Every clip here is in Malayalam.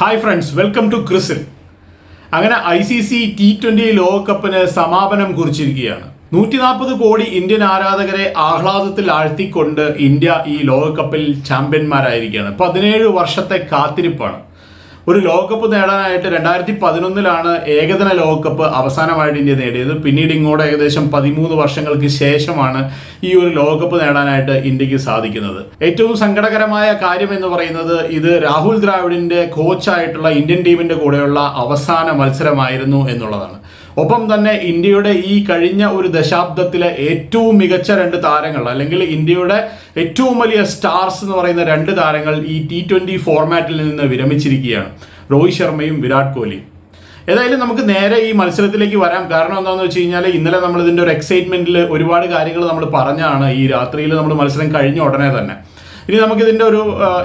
ഹായ് ഫ്രണ്ട്സ് വെൽക്കം ടു ക്രിസിൽ അങ്ങനെ I C C T twenty ലോകകപ്പിന് സമാപനം കുറിച്ചിരിക്കുകയാണ്. നൂറ്റി നാൽപ്പത് കോടി ഇന്ത്യൻ ആരാധകരെ ആഹ്ലാദത്തിൽ ആഴ്ത്തിക്കൊണ്ട് ഇന്ത്യ ഈ ലോകകപ്പിൽ ചാമ്പ്യന്മാരായിരിക്കുകയാണ്. പതിനേഴ് വർഷത്തെ കാത്തിരിപ്പാണ്. ഒരു ലോകകപ്പ് നേടാനായിട്ട് രണ്ടായിരത്തി പതിനൊന്നിലാണ് ഏകദിന ലോകകപ്പ് അവസാനമായിട്ട് ഇന്ത്യ നേടിയത്. പിന്നീട് ഇങ്ങോട്ട് ഏകദേശം പതിമൂന്ന് വർഷങ്ങൾക്ക് ശേഷമാണ് ഈ ഒരു ലോകകപ്പ് നേടാനായിട്ട് ഇന്ത്യയ്ക്ക് സാധിക്കുന്നത്. ഏറ്റവും സങ്കടകരമായ കാര്യം എന്ന് പറയുന്നത് ഇത് രാഹുൽ ദ്രാവിഡിന്റെ കോച്ചായിട്ടുള്ള ഇന്ത്യൻ ടീമിന്റെ കൂടെയുള്ള അവസാന മത്സരമായിരുന്നു എന്നുള്ളതാണ്. ഒപ്പം തന്നെ ഇന്ത്യയുടെ ഈ കഴിഞ്ഞ ഒരു ദശാബ്ദത്തിലെ ഏറ്റവും മികച്ച രണ്ട് താരങ്ങൾ അല്ലെങ്കിൽ ഇന്ത്യയുടെ ഏറ്റവും വലിയ സ്റ്റാർസ് എന്ന് പറയുന്ന രണ്ട് താരങ്ങൾ ഈ ടി ട്വന്റി ഫോർമാറ്റിൽ നിന്ന് വിരമിച്ചിരിക്കുകയാണ്. രോഹിത് ശർമ്മയും വിരാട് കോഹ്ലിയും. ഏതായാലും നമുക്ക് നേരെ ഈ മത്സരത്തിലേക്ക് വരാം. കാരണം എന്താണെന്ന് വെച്ച് കഴിഞ്ഞാൽ ഇന്നലെ നമ്മൾ ഇതിന്റെ ഒരു എക്സൈറ്റ്മെന്റിൽ ഒരുപാട് കാര്യങ്ങൾ നമ്മൾ പറഞ്ഞാണ് ഈ രാത്രിയിൽ നമ്മൾ മത്സരം കഴിഞ്ഞ ഉടനെ തന്നെ. ഇനി നമുക്ക് ഇതിന്റെ ഒരു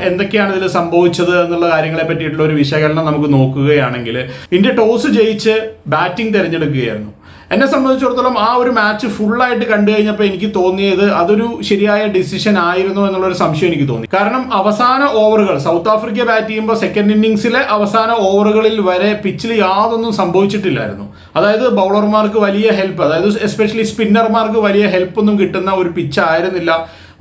എന്തൊക്കെയാണ് ഇതിൽ സംഭവിച്ചത് എന്നുള്ള കാര്യങ്ങളെ പറ്റിയിട്ടുള്ള ഒരു വിശകലനം നമുക്ക് നോക്കുകയാണെങ്കിൽ ഇന്ത്യ ടോസ് ജയിച്ച് ബാറ്റിംഗ് തിരഞ്ഞെടുക്കുകയായിരുന്നു. എന്നെ സംബന്ധിച്ചിടത്തോളം ആ ഒരു മാച്ച് ഫുള്ളായിട്ട് കണ്ടു കഴിഞ്ഞപ്പോൾ എനിക്ക് തോന്നിയത് അതൊരു ശരിയായ ഡിസിഷൻ ആയിരുന്നു എന്നുള്ളൊരു സംശയം എനിക്ക് തോന്നി. കാരണം അവസാന ഓവറുകൾ സൗത്ത് ആഫ്രിക്ക ബാറ്റ് ചെയ്യുമ്പോൾ സെക്കൻഡ് ഇന്നിങ്സിലെ അവസാന ഓവറുകളിൽ വരെ പിച്ചിൽ യാതൊന്നും സംഭവിച്ചിട്ടില്ലായിരുന്നു. അതായത് ബൗളർമാർക്ക് വലിയ ഹെൽപ്പ് അതായത് എസ്പെഷ്യലി സ്പിന്നർമാർക്ക് വലിയ ഹെൽപ്പ് ഒന്നും കിട്ടുന്ന ഒരു പിച്ച് ആയിരുന്നില്ല.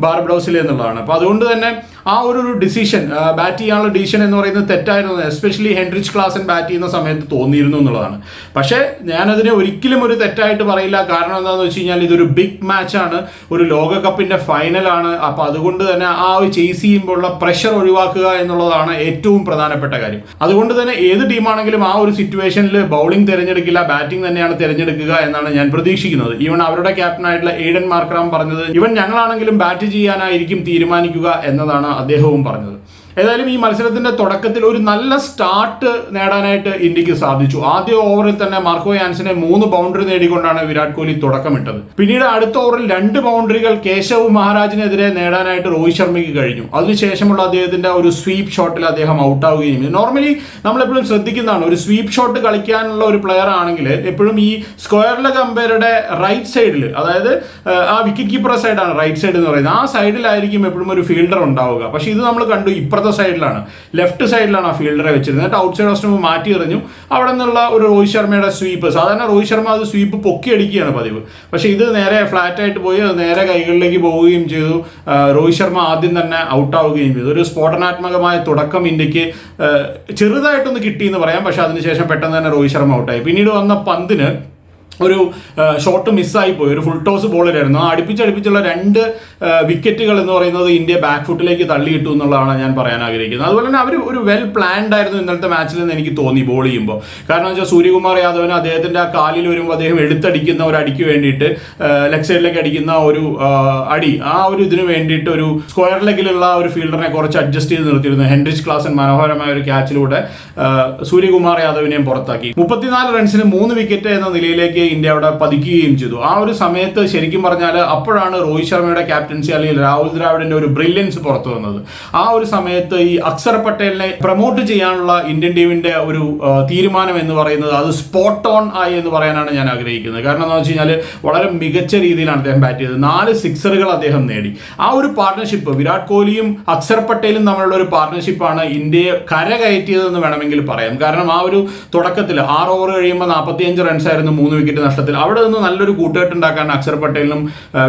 ബാർബഡോസിൽ എന്നുള്ളതാണ്. അപ്പോൾ അതുകൊണ്ട് തന്നെ ആ ഒരു ഒരു ഡിസിഷൻ ബാറ്റ് ചെയ്യാനുള്ള ഡിസിഷൻ എന്ന് പറയുന്നത് തെറ്റായിരുന്നു. എസ്പെഷ്യലി ഹെൻറിച്ച് ക്ലാസൻ ബാറ്റ് ചെയ്യുന്ന സമയത്ത് തോന്നിയിരുന്നു എന്നുള്ളതാണ്. പക്ഷേ ഞാനതിനെ ഒരിക്കലും ഒരു തെറ്റായിട്ട് പറയില്ല. കാരണം എന്താണെന്ന് വെച്ച് കഴിഞ്ഞാൽ ഇതൊരു ബിഗ് മാച്ചാണ് ഒരു ലോകകപ്പിന്റെ ഫൈനലാണ് അപ്പോൾ അതുകൊണ്ട് തന്നെ ആ ഒരു ചേസ് ചെയ്യുമ്പോഴുള്ള പ്രഷർ ഒഴിവാക്കുക എന്നുള്ളതാണ് ഏറ്റവും പ്രധാനപ്പെട്ട കാര്യം. അതുകൊണ്ട് തന്നെ ഏത് ടീമാണെങ്കിലും ആ ഒരു സിറ്റുവേഷനിൽ ബൗളിംഗ് തിരഞ്ഞെടുക്കില്ല ബാറ്റിംഗ് തന്നെയാണ് തിരഞ്ഞെടുക്കുക എന്നാണ് ഞാൻ പ്രതീക്ഷിക്കുന്നത്. ഈവൻ അവരുടെ ക്യാപ്റ്റനായിട്ടുള്ള എയ്ഡൻ മാർക്രാം പറഞ്ഞത് ഇവൻ ഞങ്ങളാണെങ്കിലും ബാറ്റ് ചെയ്യാനായിരിക്കും തീരുമാനിക്കുക എന്നതാണ് അദ്ദേഹവും പറഞ്ഞത്. ഏതായാലും ഈ മത്സരത്തിന്റെ തുടക്കത്തിൽ ഒരു നല്ല സ്റ്റാർട്ട് നേടാനായിട്ട് ഇന്ത്യയ്ക്ക് സാധിച്ചു. ആദ്യ ഓവറിൽ തന്നെ മാർക്കോ യാൻസിനെ മൂന്ന് ബൗണ്ടറി നേടിക്കൊണ്ടാണ് വിരാട് കോഹ്ലി തുടക്കമിട്ടത്. പിന്നീട് അടുത്ത ഓവറിൽ രണ്ട് ബൗണ്ടറികൾ കേശവ് മഹാരാജിനെതിരെ നേടാനായിട്ട് രോഹിത് ശർമ്മയ്ക്ക് കഴിഞ്ഞു. അതിനുശേഷമുള്ള അദ്ദേഹത്തിന്റെ ഒരു സ്വീപ്പ് ഷോട്ടിൽ അദ്ദേഹം ഔട്ടാവുകയും ചെയ്തു. നോർമലി നമ്മൾ എപ്പോഴും ശ്രദ്ധിക്കുന്നതാണ് ഒരു സ്വീപ്പ് ഷോട്ട് കളിക്കാനുള്ള ഒരു പ്ലെയർ ആണെങ്കിൽ എപ്പോഴും ഈ സ്ക്വയറിലെ കമ്പയറുടെ റൈറ്റ് സൈഡിൽ അതായത് ആ, ആ വിക്കറ്റ് കീപ്പർ സൈഡാണ് റൈറ്റ് സൈഡ് എന്ന് പറയുന്നത്. ആ സൈഡിലായിരിക്കും എപ്പോഴും ഒരു ഫീൽഡർ ഉണ്ടാവുക. പക്ഷേ ഇത് നമ്മൾ കണ്ടു ഇപ്പുറത്തെ സൈഡിലാണ്. ലെഫ്റ്റ് സൈഡിലാണ് ആ ഫീൽഡറെ വെച്ചിരുന്നത്. എന്നിട്ട് ഔട്ട് സൈഡ് ഓഫ് മാറ്റി എറിഞ്ഞു. അവിടെ നിന്നുള്ള ഒരു രോഹിത് ശർമ്മയുടെ സ്വീപ്പ് സാധാരണ രോഹിത് ശർമ്മ അത് സ്വീപ്പ് പൊക്കി അടിക്കുകയാണ് പതിവ്. പക്ഷെ ഇത് നേരെ ഫ്ലാറ്റ് ആയിട്ട് പോയി അത് നേരെ കൈകളിലേക്ക് പോവുകയും ചെയ്തു. രോഹിത് ശർമ്മ ആദ്യം തന്നെ ഔട്ടാവുകയും ചെയ്തു. ഒരു സ്ഫോടനാത്മകമായ തുടക്കം ഇന്ത്യയ്ക്ക് ചെറുതായിട്ടൊന്ന് കിട്ടിയെന്ന് പറയാം. പക്ഷെ അതിനുശേഷം പെട്ടെന്ന് തന്നെ രോഹിത് ശർമ്മ ഔട്ടായി പിന്നീട് വന്ന പന്തിന് ഒരു ഷോട്ട് മിസ്സായി പോയി. ഒരു ഫുൾ ടോസ് ബോളിലായിരുന്നു ആ അടുപ്പിച്ചടുപ്പിച്ചുള്ള രണ്ട് വിക്കറ്റുകൾ എന്ന് പറയുന്നത് ഇന്ത്യ ബാക്ക് ഫുട്ടിലേക്ക് തള്ളിയിട്ടു എന്നുള്ളതാണ് ഞാൻ പറയാൻ ആഗ്രഹിക്കുന്നത്. അതുപോലെ തന്നെ അവർ ഒരു വെൽ പ്ലാൻഡ് ആയിരുന്നു ഇന്നലത്തെ മാച്ചിൽ നിന്ന് എനിക്ക് തോന്നി ബോൾ ചെയ്യുമ്പോൾ. കാരണം വെച്ചാൽ സൂര്യകുമാർ യാദവിന് അദ്ദേഹത്തിന്റെ ആ കാലിൽ വരുമ്പോൾ അദ്ദേഹം എടുത്തടിക്കുന്ന ഒരു അടിക്ക് വേണ്ടിയിട്ട് ലെഗ് സൈഡിലേക്ക് അടിക്കുന്ന ഒരു അടി ആ ഒരു ഇതിന് വേണ്ടിയിട്ട് ഒരു സ്ക്വയർ ലെഗിലുള്ള ഒരു ഫീൽഡറിനെ കുറച്ച് അഡ്ജസ്റ്റ് ചെയ്ത് നിർത്തിയിരുന്നു. ഹെൻറിച്ച് ക്ലാസൻ മനോഹരമായ ഒരു ക്യാച്ചിലൂടെ സൂര്യകുമാർ യാദവിനെയും പുറത്താക്കി. മുപ്പത്തിനാല് റൺസിന് മൂന്ന് വിക്കറ്റ് എന്ന നിലയിലേക്ക് ഇന്ത്യ അവിടെ പതിക്കുകയും ചെയ്തു. ആ ഒരു സമയത്ത് ശരിക്കും പറഞ്ഞാൽ അപ്പോഴാണ് രോഹിത് ശർമ്മയുടെ ക്യാപ്റ്റൻസി അല്ലെങ്കിൽ രാഹുൽ ദ്രാവിഡിന്റെ ഒരു ബ്രില്യൻസ് പുറത്തു വന്നത്. ആ ഒരു സമയത്ത് ഈ അക്സർ പട്ടേലിനെ പ്രൊമോട്ട് ചെയ്യാനുള്ള ഇന്ത്യൻ ടീമിന്റെ ഒരു തീരുമാനം എന്ന് പറയുന്നത് അത് സ്പോട്ട് ഓൺ ആയി എന്ന് പറയാനാണ് ഞാൻ ആഗ്രഹിക്കുന്നത്. കാരണം എന്താ വെച്ച് കഴിഞ്ഞാൽ വളരെ മികച്ച രീതിയിലാണ് അദ്ദേഹം ബാറ്റ് ചെയ്തത്. നാല് സിക്സറുകൾ അദ്ദേഹം നേടി. ആ ഒരു പാർട്ണർഷിപ്പ് വിരാട് കോഹ്ലിയും അക്സർ പട്ടേലും തമ്മിലുള്ള ഒരു പാർട്ണർഷിപ്പാണ് ഇന്ത്യയെ കരകയറ്റിയതെന്ന് വേണമെങ്കിൽ പറയാം. കാരണം ആ ഒരു തുടക്കത്തിൽ ആറ് ഓവർ കഴിയുമ്പോൾ നാൽപ്പത്തിയഞ്ച് റൺസ് ആയിരുന്നു മൂന്ന് വിക്കറ്റ് നഷ്ടത്തിൽ അവിടെ നിന്ന് നല്ലൊരു കൂട്ടുകെട്ടുണ്ടാക്കാൻ അക്ഷർ പട്ടേലിനും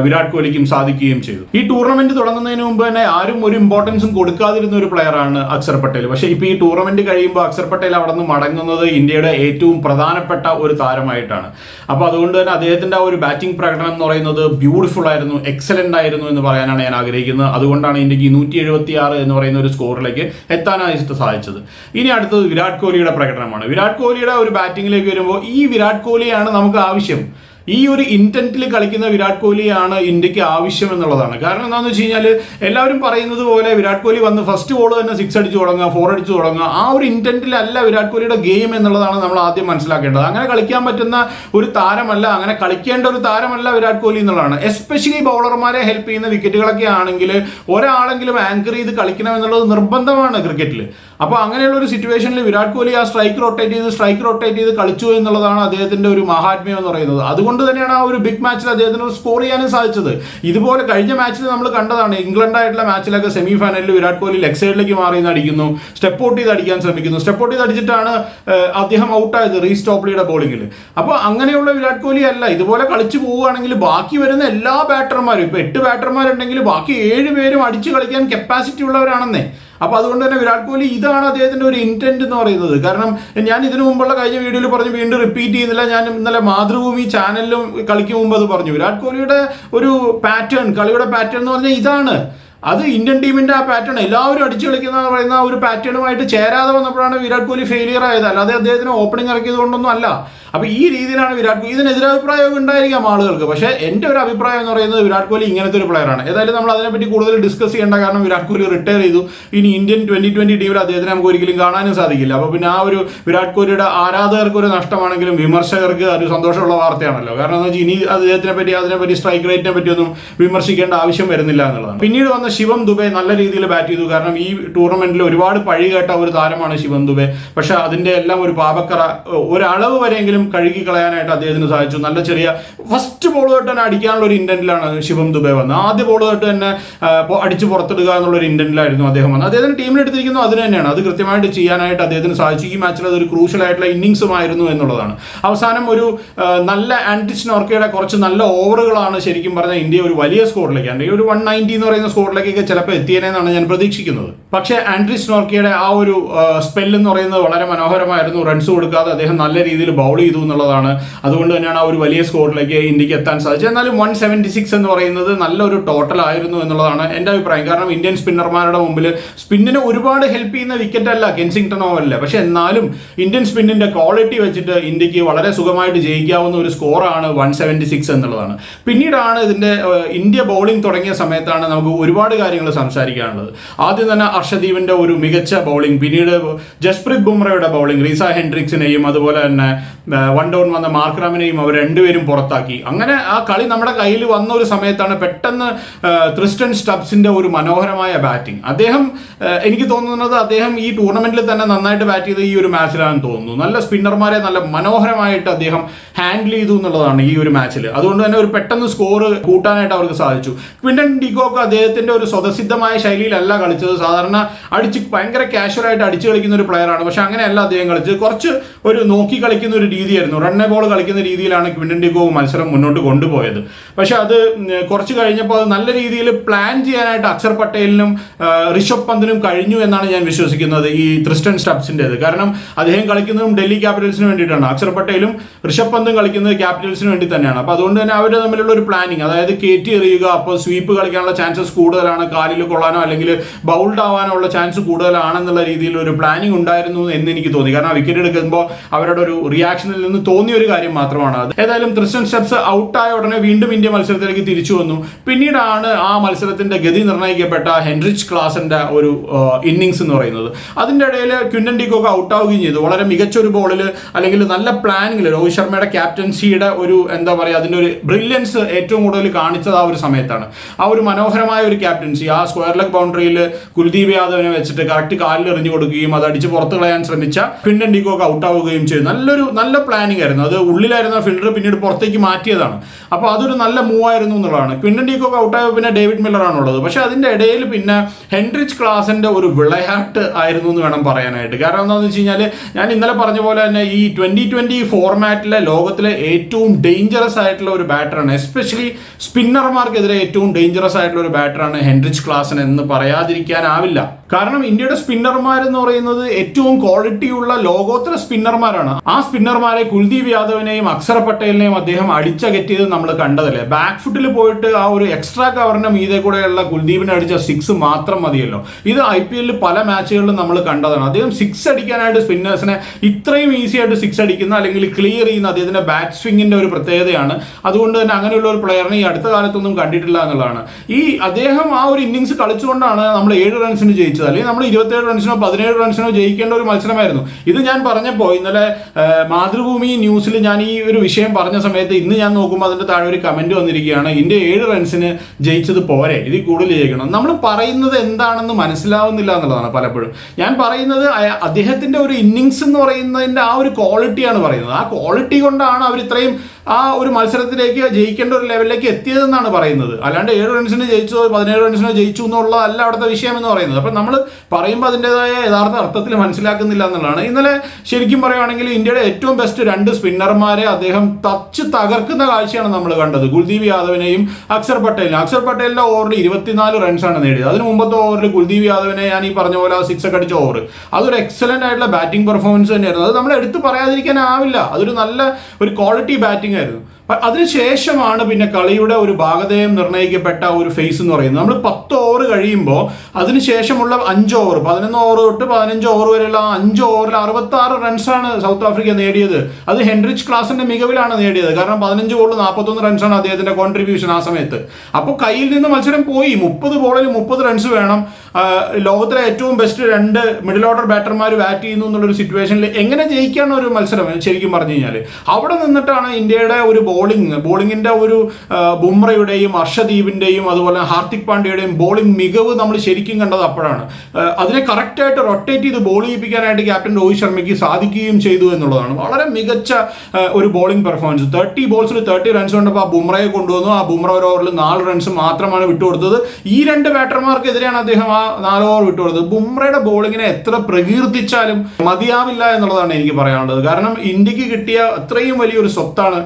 വിരാട് കോഹ്ലിക്കും സാധിക്കുകയും ചെയ്തു. ഈ ടൂർണമെന്റ് തുടങ്ങുന്നതിന് മുമ്പ് തന്നെ ആരും ഒരു ഇമ്പോർട്ടൻസും കൊടുക്കാതിരുന്ന ഒരു പ്ലെയറാണ് അക്ഷർ പട്ടേൽ. പക്ഷേ ഇപ്പോൾ ഈ ടൂർണമെന്റ് കഴിയുമ്പോൾ അക്ഷർ പട്ടേൽ അവിടെ നിന്ന് മടങ്ങുന്നത് ഇന്ത്യയുടെ ഏറ്റവും പ്രധാനപ്പെട്ട ഒരു താരമായിട്ടാണ്. അപ്പോൾ അതുകൊണ്ട് തന്നെ അദ്ദേഹത്തിന്റെ ആ ഒരു ബാറ്റിംഗ് പ്രകടനം എന്ന് പറയുന്നത് ബ്യൂട്ടിഫുൾ ആയിരുന്നു എക്സലന്റ് ആയിരുന്നു എന്ന് പറയാനാണ് ഞാൻ ആഗ്രഹിക്കുന്നത്. അതുകൊണ്ടാണ് ഇന്ത്യയ്ക്ക് നൂറ്റി എഴുപത്തി ആറ് എന്ന് പറയുന്ന ഒരു സ്കോറിലേക്ക് എത്താനായിട്ട് സാധിച്ചത്. ഇനി അടുത്തത് വിരാട് കോഹ്ലിയുടെ പ്രകടനമാണ്. വിരാട് കോഹ്ലിയുടെ ഒരു ബാറ്റിംഗിലേക്ക് വരുമ്പോൾ ഈ വിരാട് കോഹ്ലിയാണ് നമുക്ക് ആവശ്യം. ഈ ഒരു ഇന്റന്റിൽ കളിക്കുന്ന വിരാട് കോഹ്ലിയാണ് ഇന്ത്യയ്ക്ക് ആവശ്യം എന്നുള്ളതാണ് കാരണം എന്താണെന്ന് വെച്ച് കഴിഞ്ഞാൽ എല്ലാവരും പറയുന്നത് പോലെ വിരാട് കോഹ്ലി വന്ന് ഫസ്റ്റ് ബോൾ തന്നെ സിക്സ് അടിച്ച് തുടങ്ങുക ഫോർ അടിച്ച് തുടങ്ങുക. ആ ഒരു ഇന്റന്റിലല്ല വിരാട് കോഹ്ലിയുടെ ഗെയിം എന്നുള്ളതാണ് നമ്മൾ ആദ്യം മനസ്സിലാക്കേണ്ടത്. അങ്ങനെ കളിക്കാൻ പറ്റുന്ന ഒരു താരമല്ല അങ്ങനെ കളിക്കേണ്ട ഒരു താരമല്ല വിരാട് കോഹ്ലി എന്നുള്ളതാണ്. എസ്പെഷ്യലി ബൗളർമാരെ ഹെൽപ്പ് ചെയ്യുന്ന വിക്കറ്റുകളൊക്കെ ആണെങ്കിൽ ഒരാളെങ്കിലും ആങ്കർ ചെയ്ത് കളിക്കണം എന്നുള്ളത് നിർബന്ധമാണ് ക്രിക്കറ്റിൽ അപ്പോൾ അങ്ങനെയുള്ള ഒരു സിറ്റുവേഷനിൽ വിരാട് കോഹ്ലി ആ സ്ട്രൈക്ക് റൊട്ടേറ്റ് ചെയ്ത് സ്ട്രൈക്ക് റൊട്ടേറ്റ് ചെയ്ത് കളിച്ചു എന്നുള്ളതാണ് അദ്ദേഹത്തിന്റെ ഒരു മഹാത്മ്യം എന്ന് പറയുന്നത്. അതുകൊണ്ട് അതുകൊണ്ട് തന്നെയാണ് ആ ഒരു ബിഗ് മാച്ചിൽ അദ്ദേഹത്തിന് സ്കോർ ചെയ്യാനും സാധിച്ചത്. ഇതുപോലെ കഴിഞ്ഞ മാച്ചിൽ നമ്മൾ കണ്ടതാണ് ഇംഗ്ലണ്ടായിട്ടുള്ള മാച്ചിലൊക്കെ സെമി ഫൈനലിൽ വിരാട് കോഹ്ലി ലെഗ് സൈഡിലേക്ക് മാറി അടിക്കുന്നു സ്റ്റെപ്പ് ഔട്ട് ചെയ്ത് അടിക്കാൻ ശ്രമിക്കുന്നു. സ്റ്റെപ്പ് ഔട്ട് ചെയ്ത് അടിച്ചിട്ടാണ് അദ്ദേഹം ഔട്ടായത് റീ സ്റ്റോപ്ലിയുടെ ബോളിങ്ങിൽ അപ്പോൾ അങ്ങനെയുള്ള വിരാട് കോഹ്ലി അല്ല ഇതുപോലെ കളിച്ചു പോവുകയാണെങ്കിൽ ബാക്കി വരുന്ന എല്ലാ ബാറ്റർമാരും ഇപ്പോൾ എട്ട് ബാറ്റർമാരുണ്ടെങ്കിൽ ബാക്കി ഏഴ് പേരും അടിച്ച് കളിക്കാൻ കപ്പാസിറ്റി ഉള്ളവരാണെന്നേ. അപ്പൊ അതുകൊണ്ട് തന്നെ വിരാട് കോഹ്ലി ഇതാണ് അദ്ദേഹത്തിന്റെ ഒരു ഇന്റന്റ് എന്ന് പറയുന്നത്. കാരണം ഞാൻ ഇതിനു മുമ്പുള്ള കഴിഞ്ഞ വീഡിയോയിൽ പറഞ്ഞു വീണ്ടും റിപ്പീറ്റ് ചെയ്യുന്നില്ല. ഞാൻ ഇന്നലെ മാതൃഭൂമി ചാനലിലും കളിക്കും മുമ്പ് അത് പറഞ്ഞു. വിരാട് കോഹ്ലിയുടെ ഒരു പാറ്റേൺ കളിയുടെ പാറ്റേൺ എന്ന് പറഞ്ഞാൽ ഇതാണ്. അത് ഇന്ത്യൻ ടീമിന്റെ ആ പാറ്റേൺ എല്ലാവരും അടിച്ചു കളിക്കുന്ന പറയുന്ന ഒരു പാറ്റേണുമായിട്ട് ചേരാതെ വന്നപ്പോഴാണ് വിരാട് കോഹ്ലി ഫെയിലിയർ ആയത്. അല്ലാതെ അദ്ദേഹത്തിന് ഓപ്പണിംഗ് ഇറക്കിയത് കൊണ്ടൊന്നും അല്ല. അപ്പൊ ഈ രീതിയിലാണ് വിരാട് കോഹ്ലി ഇതിന് എതിരഭിപ്രായം ഉണ്ടായിരിക്കാം ആളുകൾക്ക്. പക്ഷേ എന്റെ ഒരു അഭിപ്രായം എന്ന് പറയുന്നത് വിരാട് കോഹ്ലി ഇങ്ങനത്തെ ഒരു പ്ലെയറാണ് ഏതായാലും നമ്മൾ അതിനെപ്പറ്റി കൂടുതൽ ഡിസ്കസ് ചെയ്യേണ്ട കാരണം വിരാട് കോഹ്ലി റിട്ടയർ ചെയ്തു. ഇനി ഇന്ത്യൻ ട്വന്റി ട്വന്റി ടീമിൽ അദ്ദേഹത്തിന് നമുക്ക് ഒരിക്കലും കാണാനും സാധിക്കില്ല. അപ്പൊ പിന്നെ ആ ഒരു വിരാട് കോഹ്ലിയുടെ ആരാധകർക്ക് ഒരു നഷ്ടമാണെങ്കിലും വിമർശകർക്ക് ഒരു സന്തോഷമുള്ള വാർത്തയാണല്ലോ. കാരണം എന്താ വെച്ചാൽ ഇനി അദ്ദേഹത്തിനെ പറ്റി അതിനെപ്പറ്റി സ്ട്രൈക്ക് റേറ്റിനെ പറ്റിയൊന്നും വിമർശിക്കേണ്ട ആവശ്യം വരുന്നില്ല എന്നുള്ളതാണ്. പിന്നീട് വന്ന ശിവം ദുബെ നല്ല രീതിയിൽ ബാറ്റ് ചെയ്തു. കാരണം ഈ ടൂർണമെന്റിൽ ഒരുപാട് പഴി കേട്ട ഒരു താരമാണ് ശിവം ദുബെ. പക്ഷെ അതിന്റെ എല്ലാം ഒരു പാപക്കറ. ഒരളവ് വരെയെങ്കിലും കഴുകി കളയാനായിട്ട് അദ്ദേഹത്തിന് സാധിച്ചു. നല്ല ചെറിയ ഫസ്റ്റ് ബോൾ തൊട്ട് തന്നെ അടിക്കാനുള്ള ഒരു ഇന്റന്റിലാണ് ശിവം ദുബെ വന്നത്. ആദ്യ ബോൾ തൊട്ട് തന്നെ അടിച്ച് പുറത്തിടുക എന്നുള്ള ഒരു ഇന്റന്റിലായിരുന്നു അദ്ദേഹം വന്നത്. അദ്ദേഹത്തിന് ടീമിലെടുത്തിരിക്കുന്നു അതിന് തന്നെയാണ്. അത് കൃത്യമായിട്ട് ചെയ്യാനായിട്ട് അദ്ദേഹത്തിന് സാധിച്ചു. ഈ മാച്ചിൽ അതൊരു ക്രൂഷ്യൽ ആയിട്ടുള്ള ഇന്നിങ്സുമായിരുന്നു എന്നുള്ളതാണ്. അവസാനം ഒരു നല്ല ആന്റിച്ച് നോർക്കയുടെ കുറച്ച് നല്ല ഓവറുകളാണ് ശരിക്കും പറഞ്ഞാൽ ഇന്ത്യ ഒരു വലിയ സ്കോറിലേക്ക് അല്ലെങ്കിൽ ഒരു വൺ നയന്റി എന്ന് പറയുന്ന സ്കോറിലേക്കൊക്കെ ചിലപ്പോൾ എത്തിയേനെന്നാണ് ഞാൻ പ്രതീക്ഷിക്കുന്നത്. പക്ഷേ ആൻഡ്രിസ് സ്നോർക്കിയുടെ ആ ഒരു സ്പെല്ല് എന്ന് പറയുന്നത് വളരെ മനോഹരമായിരുന്നു. റൺസ് കൊടുക്കാതെ അദ്ദേഹം നല്ല രീതിയിൽ ബൗൾ ചെയ്തു എന്നുള്ളതാണ്. അതുകൊണ്ട് തന്നെയാണ് ആ ഒരു വലിയ സ്കോറിലേക്ക് ഇന്ത്യയ്ക്ക് എത്താൻ സാധിച്ചത്. എന്നാലും വൺ സെവന്റി സിക്സ് എന്ന് പറയുന്നത് നല്ലൊരു ടോട്ടൽ ആയിരുന്നു എന്നുള്ളതാണ് എന്റെ അഭിപ്രായം. കാരണം ഇന്ത്യൻ സ്പിന്നർമാരുടെ മുമ്പിൽ സ്പിന്നിനെ ഒരുപാട് ഹെൽപ്പ് ചെയ്യുന്ന വിക്കറ്റ് അല്ല കെൻസിംഗ്ടണോ അല്ല പക്ഷെ എന്നാലും ഇന്ത്യൻ സ്പിന്നിന്റെ ക്വാളിറ്റി വെച്ചിട്ട് ഇന്ത്യയ്ക്ക് വളരെ സുഖമായിട്ട് ജയിക്കാവുന്ന ഒരു സ്കോറാണ് വൺ സെവന്റി സിക്സ് എന്നുള്ളതാണ്. പിന്നീടാണ് ഇതിന്റെ ഇന്ത്യ ബൗളിംഗ് തുടങ്ങിയ സമയത്താണ് നമുക്ക് ഒരുപാട് കാര്യങ്ങൾ സംസാരിക്കാനുള്ളത്. ആദ്യം തന്നെ അർഷദീപിന്റെ ഒരു മികച്ച ബൗളിംഗ് പിന്നീട് ജസ്പ്രീത് ബുംറയുടെ ബൗളിംഗ് റീസ ഹെൻഡ്രിക്സിനെയും അതുപോലെ തന്നെ വൺ ഡൗൺ വന്ന മാർക്രാമിനെയും അവർ രണ്ടുപേരും പുറത്താക്കി. അങ്ങനെ ആ കളി നമ്മുടെ കയ്യിൽ വന്ന ഒരു സമയത്താണ് പെട്ടെന്ന് ക്രിസ്റ്റൻ സ്റ്റബ്സിന്റെ ഒരു മനോഹരമായ ബാറ്റിംഗ് അദ്ദേഹം എനിക്ക് തോന്നുന്നത് അദ്ദേഹം ഈ ടൂർണമെന്റിൽ തന്നെ നന്നായിട്ട് ബാറ്റ് ചെയ്ത ഈ ഒരു മാച്ചിലാണെന്ന് തോന്നുന്നു. നല്ല സ്പിന്നർമാരെ നല്ല മനോഹരമായിട്ട് അദ്ദേഹം ഹാൻഡിൽ ചെയ്തു എന്നുള്ളതാണ് ഈ ഒരു മാച്ചിൽ അതുകൊണ്ട് തന്നെ ഒരു പെട്ടെന്ന് സ്കോർ കൂട്ടാനായിട്ട് അവർക്ക് സാധിച്ചു. ക്വിൻഡൻ ഡിഗോക്ക് അദ്ദേഹത്തിന്റെ ഒരു സ്വതസിദ്ധമായ ശൈലിയിലല്ല കളിച്ചത്. സാധാരണ അടിച്ച് ഭയങ്കര കാഷ്വൽ ആയിട്ട് അടിച്ചു കളിക്കുന്ന ഒരു പ്ലെയറാണ് പക്ഷെ അങ്ങനെയല്ല അദ്ദേഹം കളിച്ചത്. കുറച്ച് ഒരു നോക്കി കളിക്കുന്ന ഒരു രീതിയായിരുന്നു. റണ്ണേ ബോൾ കളിക്കുന്ന രീതിയിലാണ് ക്വിൻഡൻ ഡിഗോ മത്സരം മുന്നോട്ട് കൊണ്ടുപോയത്. പക്ഷെ അത് കുറച്ച് കഴിഞ്ഞപ്പോൾ അത് നല്ല രീതിയിൽ പ്ലാൻ ചെയ്യാനായിട്ട് അക്ഷർ പട്ടേലിനും ഋഷഭ് പന്തിനും കഴിഞ്ഞു എന്നാണ് ഞാൻ വിശ്വസിക്കുന്നത് ഈ ത്രിസ്റ്റൻ സ്റ്റബ്സിന്റെത് കാരണം അദ്ദേഹം കളിക്കുന്നതും ഡൽഹി ക്യാപിറ്റൽസിന് വേണ്ടിയിട്ടാണ്. അക്ഷർ പട്ടേലും ഋഷഭ് പന്തും കളിക്കുന്നത് ക്യാപിറ്റൽസിന് വേണ്ടി തന്നെയാണ്. അപ്പോൾ അതുകൊണ്ട് തന്നെ അവർ തമ്മിലുള്ള ഒരു പ്ലാനിങ് അതായത് കയറ്റി എറിയുക അപ്പോൾ സ്വീപ്പ് കളിക്കാനുള്ള ചാൻസസ് കൂടുതലാണ് കാലിൽ കൊള്ളാനോ അല്ലെങ്കിൽ ബൗൾഡ് ആവാനോ ഉള്ള ചാൻസ് കൂടുതലാണെന്നുള്ള രീതിയിൽ ഒരു പ്ലാനിങ് ഉണ്ടായിരുന്നു എന്ന് എനിക്ക് തോന്നി. കാരണം വിക്കറ്റ് എടുക്കുമ്പോൾ അവരുടെ ഒരു റിയാക്ഷനിൽ നിന്ന് തോന്നിയ ഒരു കാര്യം മാത്രമാണ് അത്. ഏതായാലും ക്രിസ്റ്റൻ സ്റ്റെപ്സ് ഔട്ടായ ഉടനെ വീണ്ടും ഇന്ത്യ മത്സരത്തിലേക്ക് തിരിച്ചു വന്നു. പിന്നീടാണ് ആ മത്സരത്തിന്റെ ഗതി നിർണയിക്കപ്പെട്ട ഹെൻറിച്ച് ക്ലാസിന്റെ ഒരു ഇന്നിങ്സ് എന്ന് പറയുന്നത്. അതിന്റെ ഇടയിൽ ക്വിന്റൻ ഡിക്കോക്ക് ഔട്ട് ആവുകയും ചെയ്തു. വളരെ മികച്ച ഒരു ബോളിൽ അല്ലെങ്കിൽ നല്ല പ്ലാനിങ്ങിൽ രോഹിത് ശർമ്മയുടെ ക്യാപ്റ്റൻസിയുടെ ഒരു എന്താ പറയുക അതിന്റെ ഒരു ബ്രില്യൻസ് ഏറ്റവും കൂടുതൽ കാണിച്ചത് ആ ഒരു സമയത്താണ്. ആ ഒരു മനോഹരമായ ഒരു ക്യാപ്റ്റൻസി ആ സ്ക്വയർ ലെഗ് ബൗണ്ടറിയിൽ കുൽദീപ് യാദവിനെ വെച്ചിട്ട് കറക്റ്റ് കാലിൽ എറിഞ്ഞു കൊടുക്കുകയും അത് അടിച്ച് പുറത്ത് കളയാൻ ശ്രമിച്ച ക്വിന്റൻ ഔട്ട് ആവുകയും ചെയ്തു. നല്ലൊരു നല്ല പ്ലാനിംഗ് ആയിരുന്നു. അത് ഉള്ളിലായിരുന്ന ഫിൽഡർ പിന്നീട് പുറത്തേക്ക് മാറ്റിയതാണ്. അപ്പോൾ അതൊരു നല്ല മൂവ് ആയിരുന്നു എന്നുള്ളതാണ്. ക്വിന്റൻ ഡിക്കോക്ക് ഔട്ടായ പിന്നെ ഡേവിഡ് മില്ലർ ഉള്ളത്. പക്ഷെ അതിന്റെ ഇടയിൽ പിന്നെ ഹെൻറിച്ച് ക്ലാസിന്റെ ഒരു വിളയാട്ട് ആയിരുന്നു എന്ന് വേണം പറയാനായിട്ട്. കാരണം എന്താണെന്ന് വെച്ച് കഴിഞ്ഞാൽ ഞാൻ ഇന്നലെ പറഞ്ഞ പോലെ തന്നെ ഈ ട്വന്റി ട്വന്റി ഫോർമാറ്റിലെ ലോകത്തിലെ ഏറ്റവും ഡേഞ്ചറസ് ആയിട്ടുള്ള ഒരു ബാറ്ററാണ് എസ്പെഷ്യലി സ്പിന്നർമാർക്കെതിരെ ഏറ്റവും ഡേഞ്ചറസ് ആയിട്ടുള്ള ഒരു ബാറ്ററാണ് ഹെൻറിച്ച് ക്ലാസൻ എന്ന് പറയാതിരിക്കാനാവില്ല. കാരണം ഇന്ത്യയുടെ സ്പിന്നർമാർ എന്ന് പറയുന്നത് ഏറ്റവും ക്വാളിറ്റിയുള്ള ലോകോത്തര സ്പിന്നർമാരാണ്. ആ സ്പിന്നർമാരെ കുൽദീപ് യാദവിനെയും അക്ഷർ പട്ടേലിനെയും അദ്ദേഹം അടിച്ചകറ്റിയത് നമ്മൾ കണ്ടതല്ലേ? ബാക്ക് ഫുട്ടിൽ പോയിട്ട് ആ ഒരു എക്സ്ട്രാ കവറിന് മീതെ കൂടെയുള്ള കുൽദീപിനെ അടിച്ച സിക്സ് മാത്രം മതിയല്ലോ. ഇത് ഐ പി എല്ലിൽ പല മാച്ചുകളിലും നമ്മൾ കണ്ടതാണ്. അദ്ദേഹം സിക്സ് അടിക്കാനായിട്ട് സ്പിന്നേഴ്സിനെ ഇത്രയും ഈസി ആയിട്ട് സിക്സ് അടിക്കുന്ന അല്ലെങ്കിൽ ക്ലിയർ ചെയ്യുന്ന അദ്ദേഹത്തിന്റെ ബാറ്റ് സ്വിങ്ങിന്റെ ഒരു പ്രത്യേകതയാണ്. അതുകൊണ്ട് തന്നെ അങ്ങനെയുള്ള ഒരു പ്ലെയറിനെ ഈ അടുത്ത കാലത്തൊന്നും കണ്ടിട്ടില്ല എന്നുള്ളതാണ്. ഈ അദ്ദേഹം ആ ഒരു ഇന്നിങ്സ് കളിച്ചുകൊണ്ടാണ് നമ്മൾ ഏഴ് റൺസിന് ജയിച്ചത്. അല്ലെങ്കിൽ നമ്മൾ ഇരുപത്തേഴ് റൺസിനോ പതിനേഴ് റൺസിനോ ജയിക്കേണ്ട ഒരു മത്സരമായിരുന്നു. ഇത് ഞാൻ പറഞ്ഞപ്പോൾ ഇന്നലെ മാതൃഭൂമി ന്യൂസിൽ ഞാൻ ഈ ഒരു വിഷയം പറഞ്ഞ സമയത്ത് ഇന്ന് ഞാൻ നോക്കുമ്പോൾ അതിന്റെ താഴെ ഒരു കമന്റ് വന്നിരിക്കുകയാണ് ഇന്ത്യ ഏഴ് റൺസിന് ജയിച്ചത് പോരെ? ഇതിൽ കൂടുതൽ ജയിക്കണം. നമ്മൾ പറയുന്നത് എന്താണെന്ന് മനസ്സിലാവുന്നില്ല എന്നുള്ളതാണ് പലപ്പോഴും. ഞാൻ പറയുന്നത് അദ്ദേഹത്തിന്റെ ഒരു ഇന്നിങ്സ് എന്ന് പറയുന്നതിന്റെ ആ ഒരു ക്വാളിറ്റിയാണ് പറയുന്നത്. ആ ക്വാളിറ്റി കൊണ്ടാണ് അവർ ഇത്രയും ആ ഒരു മത്സരത്തിലേക്ക് ജയിക്കേണ്ട ഒരു ലെവലിലേക്ക് എത്തിയതെന്നാണ് പറയുന്നത്. അല്ലാണ്ട് ഏഴ് റൺസിന് ജയിച്ചോ പതിനേഴ് റൺസിന് ജയിച്ചു എന്നുള്ളതല്ല അവിടുത്തെ വിഷയം എന്ന് പറയുന്നത്. അപ്പം നമ്മൾ പറയുമ്പോൾ അതിന്റെതായ യഥാർത്ഥ അർത്ഥത്തിൽ മനസ്സിലാക്കുന്നില്ല എന്നുള്ളതാണ്. ഇന്നലെ ശരിക്കും പറയുകയാണെങ്കിൽ ഇന്ത്യയുടെ ഏറ്റവും ബെസ്റ്റ് രണ്ട് സ്പിന്നർമാരെ അദ്ദേഹം തച്ച് തകർക്കുന്ന കാഴ്ചയാണ് നമ്മൾ കണ്ടത്. കുൽദീപ് യാദവിനെയും അക്ഷർ പട്ടേലിനും അക്ഷർ പട്ടേലിന്റെ ഓവറിൽ ഇരുപത്തിനാല് റൺസാണ് നേടിയത്. അതിന് മുമ്പത്തെ ഓവറിൽ കുൽദീപ് യാദവിനെ ഞാൻ ഈ പറഞ്ഞ പോലെ സിക്സ് ഒക്കെ അടിച്ച ഓവർ അതൊരു എക്സലന്റ് ആയിട്ടുള്ള ബാറ്റിംഗ് പെർഫോമൻസ് തന്നെയായിരുന്നു. അത് നമ്മൾ എടുത്ത് പറയാതിരിക്കാനാവില്ല. അതൊരു നല്ല ഒരു ക്വാളിറ്റി ബാറ്റിംഗ് ആയിരുന്നു പ- അതിനുശേഷമാണ് പിന്നെ കളിയുടെ ഒരു ഭാഗതയം നിർണയിക്കപ്പെട്ട ഒരു ഫേസ് എന്ന് പറയുന്നത്. നമ്മൾ പത്ത് ഓവർ കഴിയുമ്പോൾ അതിനുശേഷമുള്ള അഞ്ച് ഓവർ പതിനൊന്ന് ഓവർ തൊട്ട് പതിനഞ്ച് ഓവർ വരെയുള്ള ആ അഞ്ച് ഓവറിൽ അറുപത്തി ആറ് റൺസാണ് സൗത്ത് ആഫ്രിക്ക നേടിയത്. അത് ഹെൻറിച്ച് ക്ലാസിന്റെ മികവിലാണ് നേടിയത്. കാരണം പതിനഞ്ച് ബോളിൽ നാൽപ്പത്തൊന്ന് റൺസാണ് അദ്ദേഹത്തിന്റെ കോൺട്രിബ്യൂഷൻ ആ സമയത്ത്. അപ്പോൾ കയ്യിൽ നിന്ന് മത്സരം പോയി. മുപ്പത് ബോളിൽ മുപ്പത് റൺസ് വേണം. ലോകത്തിലെ ഏറ്റവും ബെസ്റ്റ് രണ്ട് മിഡിൽ ഓർഡർ ബാറ്റർമാർ ബാറ്റ് ചെയ്യുന്നു എന്നുള്ളൊരു സിറ്റുവേഷനിൽ എങ്ങനെ ജയിക്കാൻ ഒരു മത്സരം ശരിക്കും പറഞ്ഞു കഴിഞ്ഞാൽ അവിടെ നിന്നിട്ടാണ് ഇന്ത്യയുടെ ഒരു ബോളിംഗ് ബോളിങ്ങിന്റെ ഒരു ബുംറയുടെയും അർഷദീപിന്റെയും അതുപോലെ ഹാർദിക് പാണ്ഡ്യയുടെയും ബോളിംഗ് മികവ് നമ്മൾ ശരിക്കും കണ്ടത് അപ്പോഴാണ്. അതിനെ കറക്റ്റായിട്ട് റൊട്ടേറ്റ് ചെയ്ത് ബോൾ ചെയ്യിപ്പിക്കാനായിട്ട് ക്യാപ്റ്റൻ രോഹിത് ശർമ്മയ്ക്ക് സാധിക്കുകയും ചെയ്തു എന്നുള്ളതാണ്. വളരെ മികച്ച ഒരു ബോളിംഗ് പെർഫോമൻസ് തേർട്ടി ബോൾസിൽ തേർട്ടി റൺസ് കൊണ്ടപ്പോൾ ആ ബുംറയെ കൊണ്ടുവന്നു. ആ ബുംറ ഒരു ഓവറിൽ നാല് റൺസ് മാത്രമാണ് വിട്ടുകൊടുത്തത്. ഈ രണ്ട് ബാറ്റർമാർക്കെതിരെയാണ് അദ്ദേഹം ആ നാല് ഓവർ വിട്ടുകൊടുത്തത്. ബുംറയുടെ ബോളിങ്ങിനെ എത്ര പ്രകീർത്തിച്ചാലും മതിയാവില്ല എന്നുള്ളതാണ് എനിക്ക് പറയാനുള്ളത്. കാരണം ഇന്ത്യയ്ക്ക് കിട്ടിയ അത്രയും വലിയൊരു സ്വത്താണ്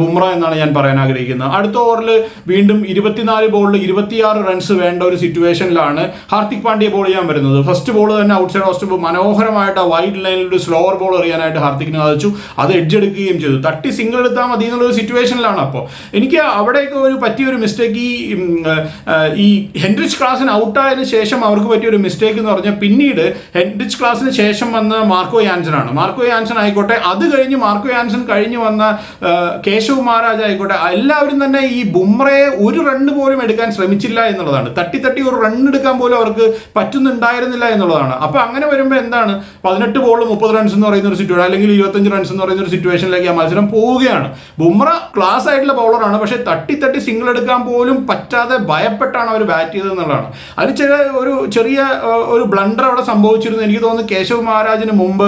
ബുംറ എന്നാണ് ഞാൻ പറയാൻ ആഗ്രഹിക്കുന്നത്. അടുത്ത ഓവറിൽ വീണ്ടും ഇരുപത്തിനാല് ബോളിൽ ഇരുപത്തിയാറ് റൺസ് വേണ്ട ഒരു സിറ്റുവേഷനിലാണ് ഹാർദിക് പാണ്ഡ്യ ബോൾ ചെയ്യാൻ വരുന്നത്. ഫസ്റ്റ് ബോൾ തന്നെ ഔട്ട് സൈഡ് ഓസ്റ്റ് മനോഹരമായിട്ട് ആ വൈഡ് ലൈനിൽ ഒരു സ്ലോവർ ബോൾ എറിയാനായിട്ട് ഹാർദിക്കിന് സാധിച്ചു. അത് എഡ്ജ് എടുക്കുകയും ചെയ്തു. തട്ടി സിംഗിൾ എടുത്താൽ മതി എന്നുള്ളൊരു സിറ്റുവേഷനിലാണ് അപ്പോൾ. എനിക്ക് അവിടെയൊക്കെ ഒരു പറ്റിയൊരു മിസ്റ്റേക്ക് ഈ ഈ ഹെൻറിച്ച് ക്ലാസ്സിന് ഔട്ടായതിനു ശേഷം അവർക്ക് പറ്റിയൊരു മിസ്റ്റേക്ക് എന്ന് പറഞ്ഞാൽ പിന്നീട് ഹെൻറിച്ച് ക്ലാസ്സിന് ശേഷം വന്ന മാർക്കോ യാൻസൺ ആണ്. മാർക്കോ യാൻസൺ ആയിക്കോട്ടെ. അത് കഴിഞ്ഞ് മാർക്കോ യാൻസൺ കഴിഞ്ഞ് വന്ന ആ, കേശവ് മഹാരാജ് ആയിക്കോട്ടെ എല്ലാവരും തന്നെ ഈ ബുംറയെ ഒരു റണ്ണ് പോലും എടുക്കാൻ ശ്രമിച്ചില്ല എന്നുള്ളതാണ്. തട്ടി തട്ടി ഒരു റണ്ണ് എടുക്കാൻ പോലും അവർക്ക് പറ്റുന്നുണ്ടായിരുന്നില്ല എന്നുള്ളതാണ്. അപ്പൊ അങ്ങനെ വരുമ്പോൾ എന്താണ്? പതിനെട്ട് ബോൾ മുപ്പത് റൺസ് എന്ന് പറയുന്ന ഒരു സിറ്റുവേഷൻ അല്ലെങ്കിൽ ഇരുപത്തഞ്ച് റൺസ് എന്ന് പറയുന്ന ഒരു സിറ്റുവേഷനിലേക്ക് ആ മത്സരം പോവുകയാണ്. ബുംറ ക്ലാസ് ആയിട്ടുള്ള ബൗളറാണ് പക്ഷെ തട്ടി തട്ടി സിംഗിൾ എടുക്കാൻ പോലും പറ്റാതെ ഭയപ്പെട്ടാണ് അവർ ബാറ്റ് ചെയ്തത് എന്നുള്ളതാണ്. അതിൽ ചില ഒരു ചെറിയ ഒരു ബ്ലണ്ടർ അവിടെ സംഭവിച്ചിരുന്നു. എനിക്ക് തോന്നുന്നു കേശവ് മഹാരാജിന് മുമ്പ്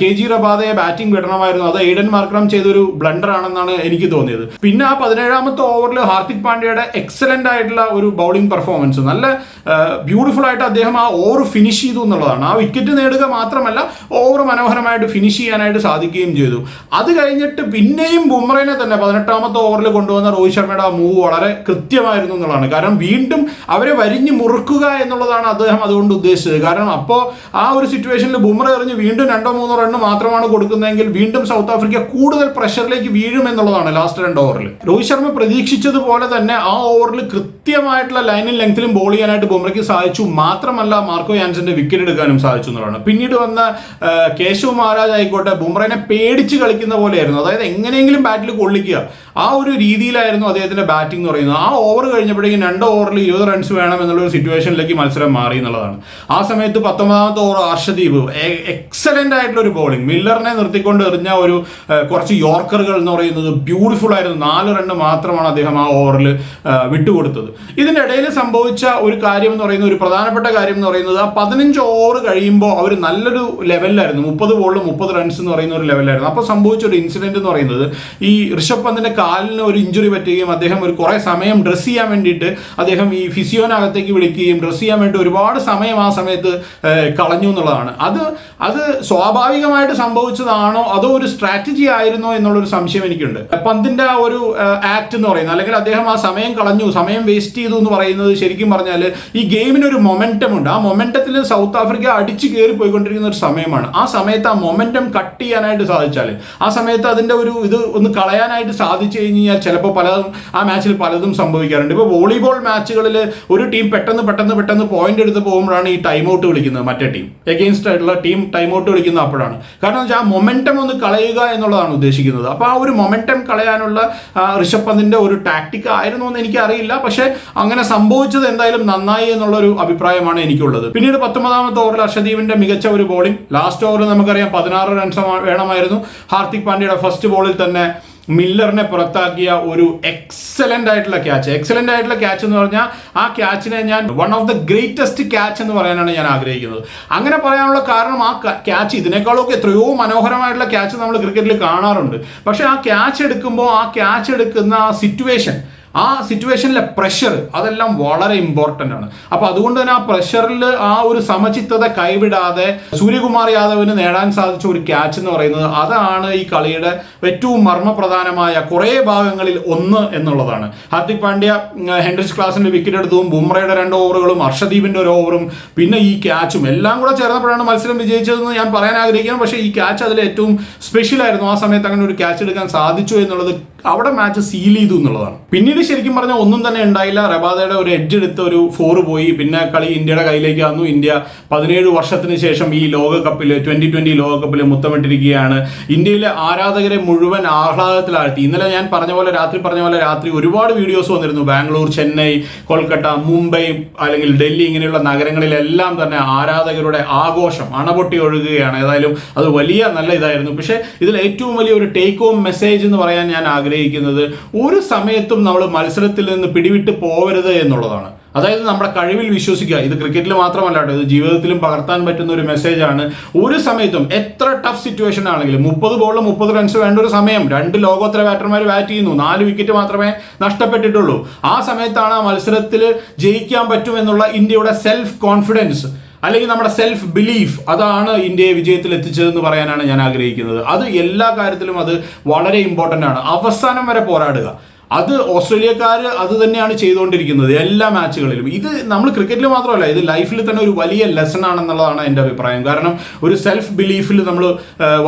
കെ ജി റബാദയെ ബാറ്റിംഗ് വിടണമായിരുന്നു. അത് ഏഡൻ മാർക്രം ചെയ്തൊരു ബ്ലണ്ടർ ആണെന്നാണ് എനിക്ക് തോന്നിയത്. പിന്നെ ആ പതിനേഴാമത്തെ ഓവറിൽ ഹാർദിക് പാണ്ഡ്യയുടെ എക്സലന്റ് ആയിട്ടുള്ള ഒരു ബൗളിംഗ് പെർഫോമൻസ് നല്ല ബ്യൂട്ടിഫുൾ ആയിട്ട് അദ്ദേഹം ആ ഓവർ ഫിനിഷ് ചെയ്തു എന്നുള്ളതാണ്. ആ വിക്കറ്റ് നേടുക മാത്രമല്ല ഓവർ മനോഹരമായിട്ട് ഫിനിഷ് ചെയ്യാനായിട്ട് സാധിക്കുകയും ചെയ്തു. അത് കഴിഞ്ഞിട്ട് പിന്നെയും ബുംറയെ തന്നെ പതിനെട്ടാമത്തെ ഓവറിൽ കൊണ്ടുവന്ന രോഹിത് ശർമ്മയുടെ ആ മൂവ് വളരെ കൃത്യമായിരുന്നു എന്നുള്ളതാണ്. കാരണം വീണ്ടും അവരെ വരിഞ്ഞ് മുറുക്കുക എന്നുള്ളതാണ് അദ്ദേഹം അതുകൊണ്ട് ഉദ്ദേശിച്ചത്. കാരണം അപ്പോൾ ആ ഒരു സിറ്റുവേഷനിൽ ബുംറ എറിഞ്ഞ് വീണ്ടും രണ്ടോ മൂന്നോ റണ്ണ് മാത്രമാണ് കൊടുക്കുന്നതെങ്കിൽ വീണ്ടും സൗത്ത് ആഫ്രിക്ക കൂടുതൽ പ്രഷറിലേക്ക് വീഴും എന്നുള്ളതാണ് ലാസ്റ്റ് രണ്ട് ഓവറിൽ രോഹിത് ശർമ്മ പ്രതീക്ഷിച്ചതുപോലെ തന്നെ ആ ഓവറിൽ കൃത്യമായിട്ടുള്ള ലൈനിൽ ലെങ്ത്തിലും ബോൾ ചെയ്യാനായിട്ട് ബുംറയ്ക്ക് സാധിച്ചു. മാത്രമല്ല മാർക്കോ യാൻസിന്റെ വിക്കറ്റ് എടുക്കാനും സാധിച്ചു എന്നുള്ളതാണ്. പിന്നീട് വന്ന കേശവ് മഹാരാജ് ആയിക്കോട്ടെ ബുംറയെ പേടിച്ച് കളിക്കുന്ന പോലെയായിരുന്നു. അതായത് എങ്ങനെയെങ്കിലും ബാറ്റിൽ കൊള്ളിക്കുക. ആ ഒരു രീതിയിലായിരുന്നു അദ്ദേഹത്തിന്റെ ബാറ്റിംഗ് എന്ന് പറയുന്നത്. ആ ഓവർ കഴിഞ്ഞപ്പോഴേക്കും രണ്ട് ഓവറിൽ ഇരുപത് റൺസ് വേണം എന്നുള്ള ഒരു സിറ്റുവേഷനിലേക്ക് മത്സരം മാറി എന്നുള്ളതാണ്. ആ സമയത്ത് പത്തൊമ്പതാമത്തെ ഓവർ അർഷദീപ് എക്സലന്റ് ആയിട്ടുള്ള ഒരു ബോളിംഗ് മില്ലറിനെ നിർത്തിക്കൊണ്ട് എറിഞ്ഞ ഒരു കുറച്ച് യോർക്കറുകൾ എന്ന് പറയുന്നത് ബ്യൂട്ടിഫുൾ ആയിരുന്നു. നാല് റണ്ണ് മാത്രമാണ് അദ്ദേഹം ആ ഓവറിൽ വിട്ടുകൊടുത്തത്. ഇതിന്റെ ഇടയിൽ സംഭവിച്ച ഒരു കാര്യം എന്ന് പറയുന്നത് ഒരു പ്രധാനപ്പെട്ട കാര്യം എന്ന് പറയുന്നത് ആ പതിനഞ്ച് ഓവർ കഴിയുമ്പോൾ അവർ നല്ലൊരു ലെവലിലായിരുന്നു മുപ്പത് ബോളിൽ മുപ്പത് റൺസ് എന്ന് പറയുന്ന ഒരു ലെവലായിരുന്നു അപ്പോൾ സംഭവിച്ച ഒരു ഇൻസിഡന്റ് എന്ന് പറയുന്നത് ഈ ഋഷഭ് പന്തിന്റെ കാലിന് ഒരു ഇഞ്ചുറി പറ്റുകയും അദ്ദേഹം ഒരു കുറേ സമയം ഡ്രസ് ചെയ്യാൻ വേണ്ടിയിട്ട് അദ്ദേഹം ഈ ഫിസിയോനകത്തേക്ക് വിളിക്കുകയും ഡ്രസ് ചെയ്യാൻ വേണ്ടി ഒരുപാട് സമയം ആ സമയത്ത് കളഞ്ഞു എന്നുള്ളതാണ്. അത് അത് സ്വാഭാവികമായിട്ട് സംഭവിച്ചതാണോ അതോ ഒരു സ്ട്രാറ്റജി ആയിരുന്നോ എന്നുള്ളൊരു സംശയം എനിക്കുണ്ട്. പന്തിന്റെ ആ ഒരു ആക്ട് എന്ന് പറയുന്നത് അല്ലെങ്കിൽ അദ്ദേഹം ആ സമയം കളഞ്ഞു സമയം വേസ്റ്റ് ചെയ്തു എന്ന് പറയുന്നത് ശരിക്കും പറഞ്ഞാൽ ഈ ഗെയിമിന് ഒരു മൊമെന്റം ഉണ്ട്. ആ മൊമെന്റത്തിൽ സൗത്ത് ആഫ്രിക്ക അടിച്ചു കയറി പോയിക്കൊണ്ടിരിക്കുന്ന ഒരു സമയമാണ്. ആ സമയത്ത് ആ മൊമെന്റം കട്ട് ചെയ്യാനായിട്ട് സാധിച്ചാൽ ആ സമയത്ത് അതിന്റെ ഒരു ഇത് ഒന്ന് കളയാനായിട്ട് സാധിച്ചു കഴിഞ്ഞാൽ ചിലപ്പോൾ പലതും ആ മാച്ചിൽ പലതും സംഭവിക്കാറുണ്ട്. ഇപ്പോൾ വോളിബോൾ മാച്ചുകളിൽ ഒരു ടീം പെട്ടെന്ന് പെട്ടെന്ന് പെട്ടെന്ന് പോയിന്റ് എടുത്ത് പോകുമ്പോഴാണ് ഈ ടൈം ഔട്ട് വിളിക്കുന്നത് മറ്റേ ടീം എഗെയിൻസ്റ്റ് ആയിട്ടുള്ള ടീം ടൈം ഔട്ട് വിളിക്കുന്നത് അപ്പോഴാണ്. കാരണം വെച്ചാൽ ആ മൊമെന്റം ഒന്ന് കളയുക എന്നുള്ളതാണ് ഉദ്ദേശിക്കുന്നത്. അപ്പോൾ ആ ഒരു മൊമെന്റം കളയാനുള്ള ഋഷഭ് പന്തിന്റെ ഒരു ടാക്ടിക് ആയിരുന്നു എന്ന് എനിക്ക് അറിയില്ല പക്ഷേ അങ്ങനെ സംഭവിച്ചത് എന്തായാലും നന്നായി എന്നുള്ള ഒരു അഭിപ്രായമാണ് എനിക്കുള്ളത്. പിന്നീട് പത്തൊമ്പതാമത്തെ ഓവറിൽ അർഷദീപിന്റെ മികച്ച ഒരു ബോളിംഗ് ലാസ്റ്റ് ഓവറിൽ നമുക്കറിയാം പതിനാറ് റൺസ് വേണമായിരുന്നു. ഹാർദിക് പാണ്ഡ്യയുടെ ഫസ്റ്റ് ബോളിൽ തന്നെ മില്ലറിനെ പുറത്താക്കിയ ഒരു എക്സലന്റ് ആയിട്ടുള്ള ക്യാച്ച് എക്സലന്റ് ആയിട്ടുള്ള ക്യാച്ച് എന്ന് പറഞ്ഞാൽ ആ ക്യാച്ചിനെ ഞാൻ one of the greatest catch എന്ന് പറയാനാണ് ഞാൻ ആഗ്രഹിക്കുന്നത്. അങ്ങനെ പറയാനുള്ള കാരണം ആ ക്യാച്ച് ഇതിനേക്കാളൊക്കെ എത്രയോ മനോഹരമായിട്ടുള്ള ക്യാച്ച് നമ്മൾ ക്രിക്കറ്റിൽ കാണാറുണ്ട്. പക്ഷെ ആ ക്യാച്ച് എടുക്കുമ്പോൾ ആ ക്യാച്ച് എടുക്കുന്ന ആ സിറ്റുവേഷൻ ആ സിറ്റുവേഷനിലെ പ്രഷർ അതെല്ലാം വളരെ ഇമ്പോർട്ടന്റ് ആണ്. അപ്പോൾ അതുകൊണ്ട് തന്നെ ആ പ്രഷറിൽ ആ ഒരു സമചിത്തത കൈവിടാതെ സൂര്യകുമാർ യാദവിന് നേടാൻ സാധിച്ച ഒരു ക്യാച്ച് എന്ന് പറയുന്നത് അതാണ് ഈ കളിയുടെ ഏറ്റവും മർമ്മപ്രധാനമായ കുറേ ഭാഗങ്ങളിൽ ഒന്ന് എന്നുള്ളതാണ്. ഹാർദിക് പാണ്ഡ്യ ഹെൻഡ്രിച്ച് ക്ലാസിന്റെ വിക്കറ്റ് എടുത്തതും ബുംറയുടെ രണ്ട് ഓവറുകളും അർഷദീപിന്റെ ഒരു ഓവറും പിന്നെ ഈ ക്യാച്ചും എല്ലാം കൂടെ ചേർന്നപ്പോഴാണ് മത്സരം വിജയിച്ചതെന്ന് ഞാൻ പറയാൻ ആഗ്രഹിക്കുന്നു പക്ഷേ ഈ ക്യാച്ച് അതിൽ ഏറ്റവും സ്പെഷ്യൽ ആയിരുന്നു. ആ സമയത്ത് അങ്ങനെ ഒരു ക്യാച്ച് എടുക്കാൻ സാധിച്ചു എന്നുള്ളത് അവിടെ മാച്ച് സീൽ ചെയ്തു എന്നുള്ളതാണ്. പിന്നീട് ശരിക്കും പറഞ്ഞാൽ ഒന്നും തന്നെ ഉണ്ടായില്ല. റബാദയുടെ ഒരു എഡ്ജ് എടുത്ത് ഒരു ഫോർ പോയി. പിന്നെ കളി ഇന്ത്യയുടെ കയ്യിലേക്ക് വന്നു. ഇന്ത്യ പതിനേഴ് വർഷത്തിന് ശേഷം ഈ ലോകകപ്പിൽ ട്വന്റി ട്വന്റി ലോകകപ്പിൽ മുത്തമിട്ടിരിക്കുകയാണ്. ഇന്ത്യയിലെ ആരാധകരെ മുഴുവൻ ആഹ്ലാദത്തിലാഴ്ത്തി. ഇന്നലെ ഞാൻ പറഞ്ഞ പോലെ രാത്രി പറഞ്ഞ പോലെ രാത്രി ഒരുപാട് വീഡിയോസ് വന്നിരുന്നു. ബാംഗ്ലൂർ ചെന്നൈ കൊൽക്കത്ത മുംബൈ അല്ലെങ്കിൽ ഡൽഹി ഇങ്ങനെയുള്ള നഗരങ്ങളിലെല്ലാം തന്നെ ആരാധകരുടെ ആഘോഷം അണപൊട്ടി ഒഴുകുകയാണ്. ഏതായാലും അത് വലിയ നല്ല ഇതായിരുന്നു. പക്ഷേ ഇതിൽ ഏറ്റവും വലിയ ഒരു ടേക്ക് ഹോം മെസ്സേജ് എന്ന് പറയാൻ ഞാൻ ആഗ്രഹിക്കുന്നത് ഒരു സമയത്തും നമ്മൾ മത്സരത്തിൽ നിന്ന് പിടിവിട്ട് പോവരുത് എന്നുള്ളതാണ്. അതായത് നമ്മുടെ കഴിവിൽ വിശ്വസിക്കുക. ഇത് ക്രിക്കറ്റിൽ മാത്രമല്ല കേട്ടോ. ഇത് ജീവിതത്തിലും പകർത്താൻ പറ്റുന്ന ഒരു മെസ്സേജാണ് ഒരു സമയത്തും എത്ര ടഫ് സിറ്റുവേഷൻ ആണെങ്കിലും മുപ്പത് ബോളിൽ മുപ്പത് റൺസ് വേണ്ട ഒരു സമയം. രണ്ട് ലോകോത്തര ബാറ്റർമാർ ബാറ്റ് ചെയ്യുന്നു. നാല് വിക്കറ്റ് മാത്രമേ നഷ്ടപ്പെട്ടിട്ടുള്ളൂ. ആ സമയത്താണ് ആ മത്സരത്തിൽ ജയിക്കാൻ പറ്റുമെന്നുള്ള ഇന്ത്യയുടെ സെൽഫ് കോൺഫിഡൻസ് അല്ലെങ്കിൽ നമ്മുടെ സെൽഫ് ബിലീഫ് അതാണ് ഇന്ത്യയെ വിജയത്തിൽ എത്തിച്ചതെന്ന് പറയാനാണ് ഞാൻ ആഗ്രഹിക്കുന്നത്. അത് എല്ലാ കാര്യത്തിലും അത് വളരെ ഇമ്പോർട്ടന്റ് ആണ്. അവസാനം വരെ പോരാടുക. അത് ഓസ്ട്രേലിയക്കാർ അത് തന്നെയാണ് ചെയ്തുകൊണ്ടിരിക്കുന്നത് എല്ലാ മാച്ചുകളിലും. ഇത് നമ്മൾ ക്രിക്കറ്റിൽ മാത്രമല്ല ഇത് ലൈഫിൽ തന്നെ ഒരു വലിയ ലെസൺ ആണെന്നുള്ളതാണ് എന്റെ അഭിപ്രായം. കാരണം ഒരു സെൽഫ് ബിലീഫിൽ നമ്മൾ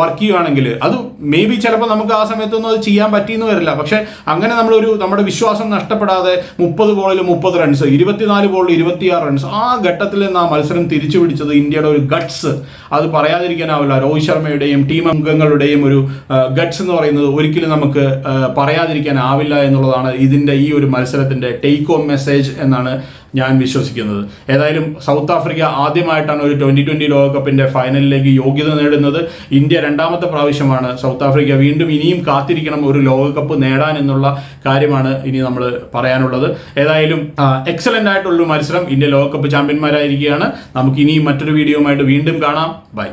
വർക്ക് ചെയ്യുകയാണെങ്കിൽ അത് മേ ബി ചിലപ്പോൾ നമുക്ക് ആ സമയത്തൊന്നും അത് ചെയ്യാൻ പറ്റിയെന്ന് വരില്ല. പക്ഷെ അങ്ങനെ നമ്മളൊരു നമ്മുടെ വിശ്വാസം നഷ്ടപ്പെടാതെ മുപ്പത് ബോളിൽ മുപ്പത് റൺസ് ഇരുപത്തിനാല് ബോളിൽ ഇരുപത്തിയാറ് റൺസ് ആ ഘട്ടത്തിൽ നിന്ന് ആ മത്സരം തിരിച്ചു പിടിച്ചത് ഇന്ത്യയുടെ ഒരു ഗട്ട്സ് അത് പറയാതിരിക്കാനാവില്ല. രോഹിത് ശർമ്മയുടെയും ടീം അംഗങ്ങളുടെയും ഒരു ഗട്ട്സ് എന്ന് പറയുന്നത് ഒരിക്കലും നമുക്ക് പറയാതിരിക്കാനാവില്ല എന്നുള്ളതാണ് ഇതിന്റെ ഈ ഒരു മത്സരത്തിന്റെ ടേക്ക് ഹോം മെസ്സേജ് എന്നാണ് ഞാൻ വിശ്വസിക്കുന്നത്. ഏതായാലും സൗത്ത് ആഫ്രിക്ക ആദ്യമായിട്ടാണ് ഒരു ട്വന്റി ട്വന്റി ലോകകപ്പിന്റെ ഫൈനലിലേക്ക് യോഗ്യത നേടുന്നത്. ഇന്ത്യ രണ്ടാമത്തെ പ്രാവശ്യമാണ് സൗത്ത് ആഫ്രിക്ക വീണ്ടും ഇനിയും കാത്തിരിക്കണം ഒരു ലോകകപ്പ് നേടാൻ എന്നുള്ള കാര്യമാണ് ഇനി നമ്മൾ പറയാനുള്ളത്. ഏതായാലും എക്സലന്റ് ആയിട്ടുള്ളൊരു മത്സരം ഇന്ത്യ ലോകകപ്പ് ചാമ്പ്യന്മാരായിരിക്കുകയാണ് നമുക്ക് ഇനിയും മറ്റൊരു വീഡിയോയുമായിട്ട് വീണ്ടും കാണാം. ബൈ